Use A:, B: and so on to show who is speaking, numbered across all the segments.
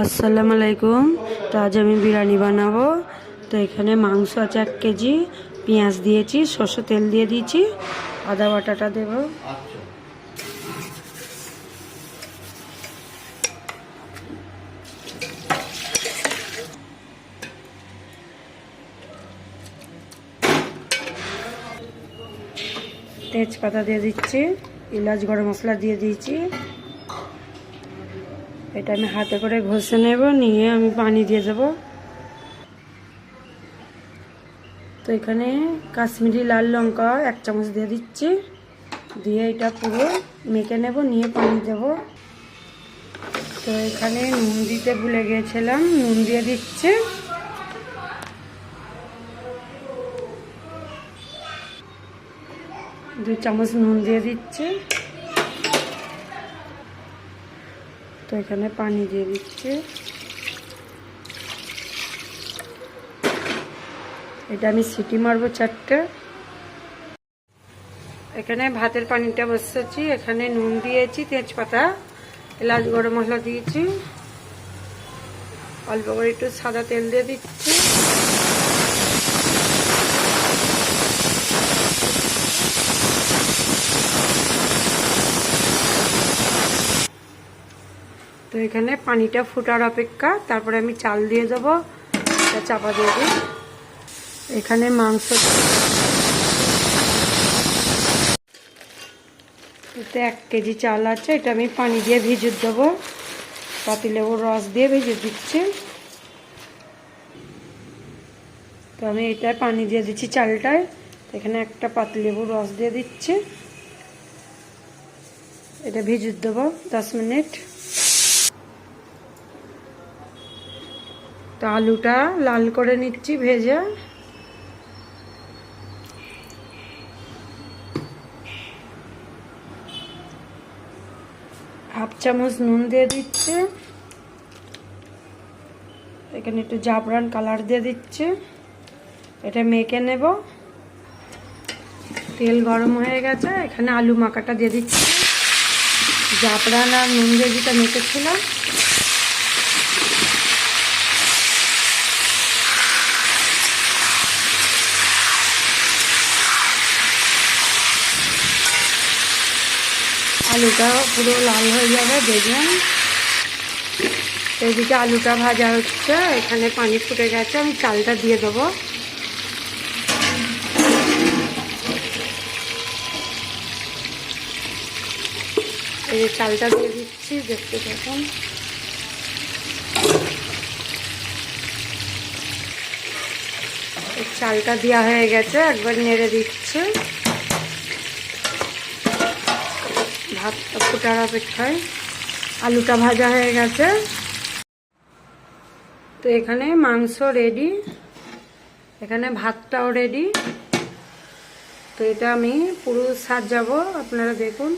A: আসসালামু আলাইকুম। তো আজ আমি বিরিয়ানি বানাবো। তো এখানে মাংস আছে এক কেজি, পেঁয়াজ দিয়েছি, সর্ষে তেল দিয়ে দিয়েছি, আদা বাটাটা দেবো। তেজপাতা দিয়ে দিচ্ছি ইলাচ গরম মশলা দিয়ে দিয়েছি। এটা আমি হাতে করে ঘষে নেব, নিয়ে আমি পানি দিয়ে দেবো। তো এখানে কাশ্মীরি লাল লঙ্কা এক চামচ দিয়ে দিচ্ছি। দিয়ে এটা পুরো মেখে নেব, নিয়ে পানি দেব। তো এখানে নুন দিতে ভুলে গিয়েছিলাম, নুন দিয়ে দিচ্ছে। দু চামচ নুন দিয়ে দিচ্ছে। তো এখানে পানি দিয়ে দিচ্ছে। এটা আমি সিটি মারবো চারটে। এখানে ভাতের পানিটা বসেছি, এখানে নুন দিয়েছি, তেজপাতা, এলাচ, গরম মশলা দিয়েছি। অল্প করে একটু সাদা তেল দিয়ে দিচ্ছি তো এখানে পানিটা ফুটার অপেক্ষা। তারপরে আমি চাল দিয়ে দেবো। চাপা দিয়ে দিই। এখানে মাংস এতে এক কেজি চাল আছে। এটা আমি পানি দিয়ে ভিজে দেবো। পাতিলেবুর রস দিয়ে ভেজে দিচ্ছি। তো আমি এটায় পানি দিয়ে দিচ্ছি চালটায়। এখানে একটা পাতিলেবুর রস দিয়ে দিচ্ছি। এটা ভিজে দেবো দশ মিনিট। তো আলুটা লাল করে নিচ্ছি, ভেজে। হাফ চামচ নুন দিয়ে দিচ্ছে। এখানে একটু জাফরান কালার দিয়ে দিচ্ছে। এটা মেখে নেব। তেল গরম হয়ে গেছে, এখানে আলু মাখাটা দিয়ে দিচ্ছি। জাফরান আর নুন দিয়ে যেটা মেখেছিলাম আলুটা পুরো লাল হয়ে যাবে, দেখবেন। এদিকে আলুটা ভাজা হচ্ছে, এখানে পানি ফুটে গেছে, আমি চালটা দিয়ে দেবো। এই যে চালটা দিয়ে দিচ্ছি, দেখতে এই চালটা দেওয়া হয়ে গেছে, একবার নেড়ে দিচ্ছে। ভাতটা ফোটার অপেক্ষায়? আলুটা ভাজা হয়ে গেছে। তো এখানে মাংস রেডি এখানে ভাতটাও রেডি তো এটা আমি পুরো সাজাবো, আপনারা দেখুন।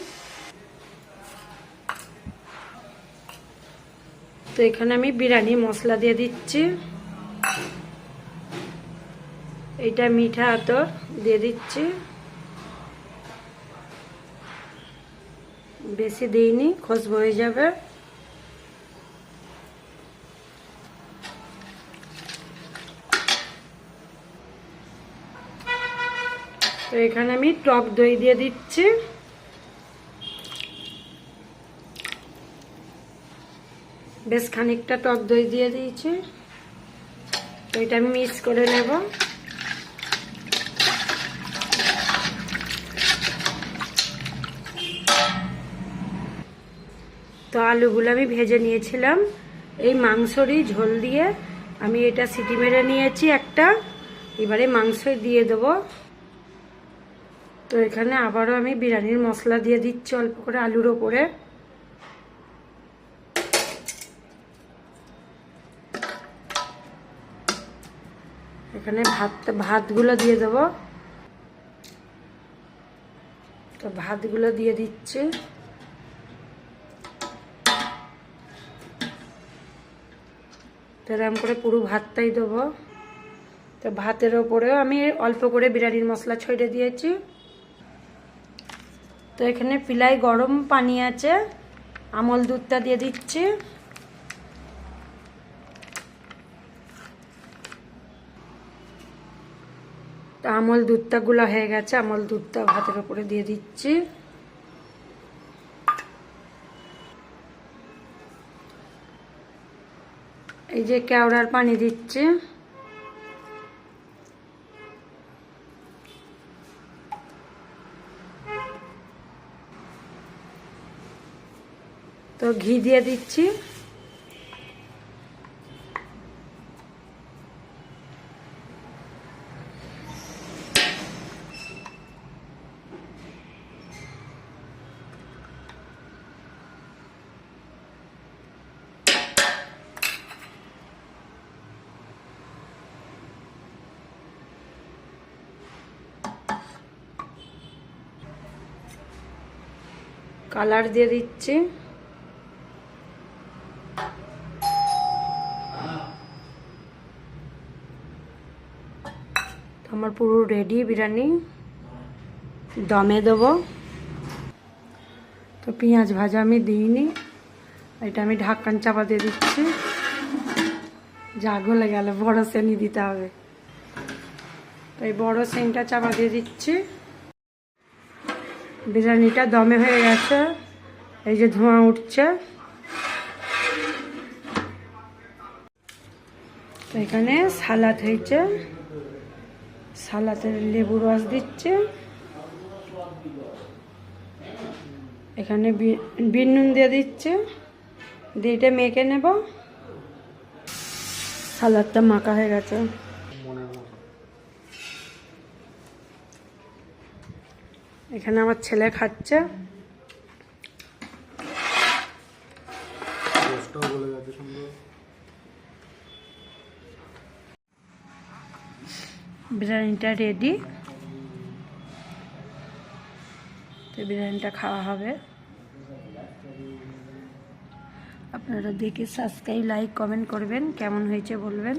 A: তো এখানে আমি বিরিয়ানি মশলা দিয়ে দিচ্ছি। এটা মিঠা আতর দিয়ে দিচ্ছি। বেশি দিইনি খুশবু হয়ে যাবে। তো এখানে আমি টক দই দিয়ে দিচ্ছি। বেশ খানিকটা টক দই দিয়ে দিয়েছি। তো এটা আমি মিক্স করে নেব। তো আলুগুলো আমি ভেজে নিয়েছিলাম। এই মাংসরই ঝোল দিয়ে আমি এটা সিটি মেরে নিয়েছি একটা। এবারে মাংস দিয়ে দেবো। তো এখানে আবারও আমি বিরিয়ানির মশলা দিয়ে দিচ্ছি অল্প করে আলুর ওপরে। এখানে ভাত, ভাতগুলো দিয়ে দেবো। তো ভাতগুলো দিয়ে দিচ্ছি। এরকম করে পুরো ভাতটাই দেবো। তো ভাতের ওপরেও আমি অল্প করে বিরিয়ানির মশলা ছড়িয়ে দিয়েছি। তো এখানে পিলাই গরম পানি আছে, আমল দুধটা দিয়ে দিচ্ছি। তো আমল দুধটা গুলা হয়ে গেছে, আমল দুধটা ভাতের ওপরে দিয়ে দিচ্ছি। এই যে কেওড়ার পানি দিচ্ছে। তো ঘি দিয়ে দিচ্ছি। কালার দিয়ে দিচ্ছি। আমার পুরো রেডি বিরিয়ানি। দমে দেবো। তো পেঁয়াজ ভাজা আমি দিইনি। এটা আমি ঢাক্কান চাপা দিয়ে দিচ্ছি। যা গলে গেল, বড় শ্রেণি দিতে হবে। তো এই বড় শ্রেণীটা চাপা দিয়ে দিচ্ছি। বিরিয়ানিটা দমে হয়ে গেছে। এই যে ধোঁয়া উঠছে। এখানে সালাদ হয়েছে। সালাদের লেবু রস দিচ্ছে। এখানে বিন নুন দিয়ে দিচ্ছে। দিয়ে মেখে নেব। সালাদটা মাখা হয়ে গেছে। এখানে আমার ছেলে খাচ্ছে। বিরিয়ানিটা রেডি তো বিরিয়ানিটা খাওয়া হবে। আপনারা দেখে সাবস্ক্রাইব লাইক কমেন্ট করবেন। কেমন হয়েছে বলবেন।